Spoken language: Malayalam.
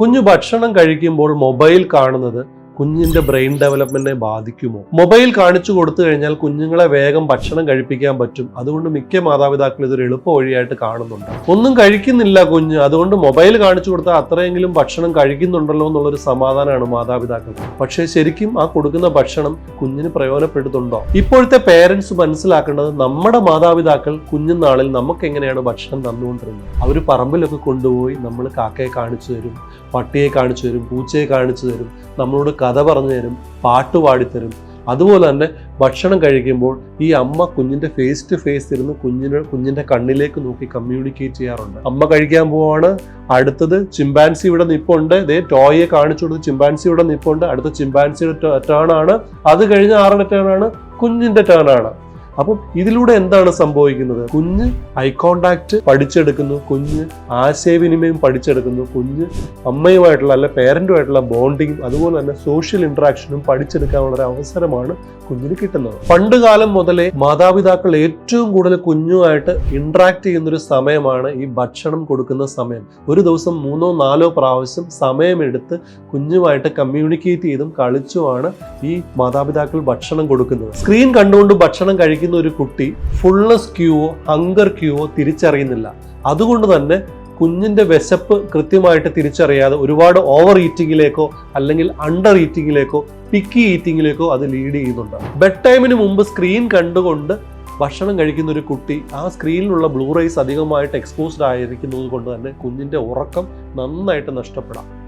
കുഞ്ഞ് ഭക്ഷണം കഴിക്കുമ്പോൾ മൊബൈൽ കാണുന്നത് കുഞ്ഞിന്റെ ബ്രെയിൻ ഡെവലപ്മെന്റിനെ ബാധിക്കുമോ? മൊബൈൽ കാണിച്ചു കൊടുത്തു കഴിഞ്ഞാൽ കുഞ്ഞുങ്ങളെ വേഗം ഭക്ഷണം കഴിപ്പിക്കാൻ പറ്റും. അതുകൊണ്ട് മിക്ക മാതാപിതാക്കൾ ഇതൊരു എളുപ്പ വഴിയായിട്ട് കാണുന്നുണ്ട്. ഒന്നും കഴിക്കുന്നില്ല കുഞ്ഞ്. അതുകൊണ്ട് മൊബൈൽ കാണിച്ചു കൊടുത്താൽ അത്രയെങ്കിലും ഭക്ഷണം കഴിക്കുന്നുണ്ടല്ലോ എന്നുള്ളൊരു സമാധാനമാണ് മാതാപിതാക്കൾ. പക്ഷേ ശരിക്കും ആ കൊടുക്കുന്ന ഭക്ഷണം കുഞ്ഞിന് പ്രയോജനപ്പെടുത്തുന്നുണ്ടോ? ഇപ്പോഴത്തെ പേരൻസ് മനസ്സിലാക്കേണ്ടത് നമ്മുടെ മാതാപിതാക്കൾ കുഞ്ഞുനാളിൽ നമുക്ക് എങ്ങനെയാണ് ഭക്ഷണം തന്നുകൊണ്ടിരുന്നത്? അവർ പറമ്പിലൊക്കെ കൊണ്ടുപോയി നമ്മൾ കാക്കയെ കാണിച്ചു തരും. പട്ടിയെ കാണിച്ചു തരും പൂച്ചയെ കാണിച്ചു തരും നമ്മളോട് കഥ പറഞ്ഞു തരും പാട്ട് പാടിത്തരും. അതുപോലെ തന്നെ ഭക്ഷണം കഴിക്കുമ്പോൾ ഈ അമ്മ കുഞ്ഞിന്റെ ഫേസ് ടു ഫേസ് ഇരുന്ന് കുഞ്ഞിന് കുഞ്ഞിന്റെ കണ്ണിലേക്ക് നോക്കി കമ്മ്യൂണിക്കേറ്റ് ചെയ്യാറുണ്ട്. അമ്മ കഴിക്കാൻ പോവാണ് അടുത്തത് ചിമ്പാൻസി ഇവിടെ നിപ്പുണ്ട്. ഇതേ ടോയെ കാണിച്ചു കൊടുത്ത് ചിമ്പാൻസി ഇവിടെ നിപ്പുണ്ട്. അടുത്ത ചിമ്പാൻസിയുടെ ടേൺ ആണ്. അത് കഴിഞ്ഞ് ആരുടെ ടേൺ ആണ് കുഞ്ഞിന്റെ ടേൺ ആണ്. അപ്പം ഇതിലൂടെ എന്താണ് സംഭവിക്കുന്നത്? കുഞ്ഞ് ഐ കോണ്ടാക്ട് പഠിച്ചെടുക്കുന്നു. കുഞ്ഞ് ആശയവിനിമയം പഠിച്ചെടുക്കുന്നു. കുഞ്ഞ് അമ്മയുമായിട്ടുള്ള അല്ലെ പേരന്റുമായിട്ടുള്ള ബോണ്ടിങ്ങും അതുപോലെ തന്നെ സോഷ്യൽ ഇന്ററാക്ഷനും പഠിച്ചെടുക്കാനുള്ള ഒരു അവസരമാണ് കുഞ്ഞിന് കിട്ടുന്നത്. പണ്ട് കാലം മുതലേ മാതാപിതാക്കൾ ഏറ്റവും കൂടുതൽ കുഞ്ഞുമായിട്ട് ഇന്ററാക്ട് ചെയ്യുന്ന ഒരു സമയമാണ് ഈ ഭക്ഷണം കൊടുക്കുന്ന സമയം. ഒരു ദിവസം മൂന്നോ നാലോ പ്രാവശ്യം സമയമെടുത്ത് കുഞ്ഞുമായിട്ട് കമ്മ്യൂണിക്കേറ്റ് ചെയ്തും കളിച്ചുമാണ് ഈ മാതാപിതാക്കൾ ഭക്ഷണം കൊടുക്കുന്നത്. സ്ക്രീൻ കണ്ടുകൊണ്ട് ഭക്ഷണം കഴിക്കുന്ന ഒരു കുട്ടി ഫുള്ളസ് ക്യൂവോ ഹങ്കർ ക്യൂവോ തിരിച്ചറിയുന്നില്ല. അതുകൊണ്ട് തന്നെ കുഞ്ഞിന്റെ വിശപ്പ് കൃത്യമായിട്ട് തിരിച്ചറിയാതെ ഒരുപാട് ഓവർ ഈറ്റിങ്ങിലേക്കോ അല്ലെങ്കിൽ അണ്ടർ ഈറ്റിങ്ങിലേക്കോ പിക്കി ഈറ്റിങ്ങിലേക്കോ അത് ലീഡ് ചെയ്യുന്നുണ്ട്. ബെഡ് ടൈമിന് മുമ്പ് സ്ക്രീൻ കണ്ടുകൊണ്ട് ഭക്ഷണം കഴിക്കുന്ന ഒരു കുട്ടി ആ സ്ക്രീനിലുള്ള ബ്ലൂ റൈസ് അധികമായിട്ട് എക്സ്പോസ്ഡ് ആയിരിക്കുന്നത് കൊണ്ട് തന്നെ കുഞ്ഞിന്റെ ഉറക്കം നന്നായിട്ട് നഷ്ടപ്പെടാം.